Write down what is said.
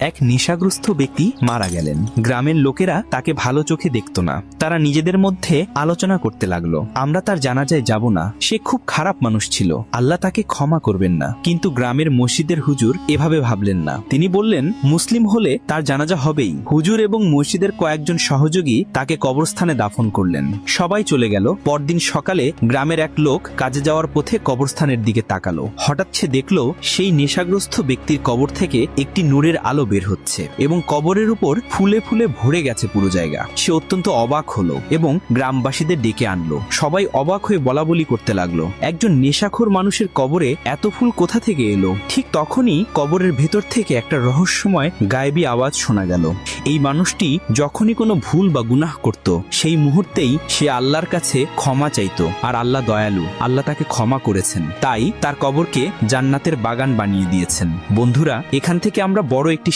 এক নেশাগ্রস্ত ব্যক্তি মারা গেলেন। গ্রামের লোকেরা তাকে ভালো চোখে দেখত না। তারা নিজেদের মধ্যে আলোচনা করতে লাগল। আমরা তার জানাজায় যাব না। সে খুব খারাপ মানুষ ছিল। আল্লাহ তাকে ক্ষমা করবেন না। কিন্তু গ্রামের মসজিদের হুজুর এভাবে ভাবলেন না। তিনি বললেন, মুসলিম হলে তার জানাজা হবেই। হুজুর এবং মসজিদের কয়েকজন সহযোগী তাকে কবরস্থানে দাফন করলেন। সবাই চলে গেল। পরদিন সকালে গ্রামের এক লোক কাজে যাওয়ার পথে কবরস্থানের দিকে তাকালো। হঠাৎ সে দেখল, সেই নেশাগ্রস্ত ব্যক্তির কবর থেকে একটি নূরের আলো বের হচ্ছে এবং কবরের উপর ফুলে ফুলে ভরে গেছে পুরো জায়গা। সে অত্যন্ত অবাক হলো এবং গ্রামবাসীদের ডেকে আনলো। সবাই অবাক হয়ে বলা বলি করতে লাগল। একজন নেশাখোর মানুষের কবরে এত ফুল কোথা থেকে এলো? ঠিক তখনই কবরের ভেতর থেকে একটা রহস্যময়, গায়েবী আওয়াজ শোনা গেল। এই মানুষটি যখনই কোনো ভুল বা গুনাহ করত, সেই মুহূর্তেই সে আল্লাহর কাছে ক্ষমা চাইতো আর আল্লাহ দয়ালু। আল্লাহ তাকে ক্ষমা করেছেন। তাই তার কবরকে জান্নাতের বাগান বানিয়ে দিয়েছেন। বন্ধুরা, এখান থেকে আমরা বড় একটি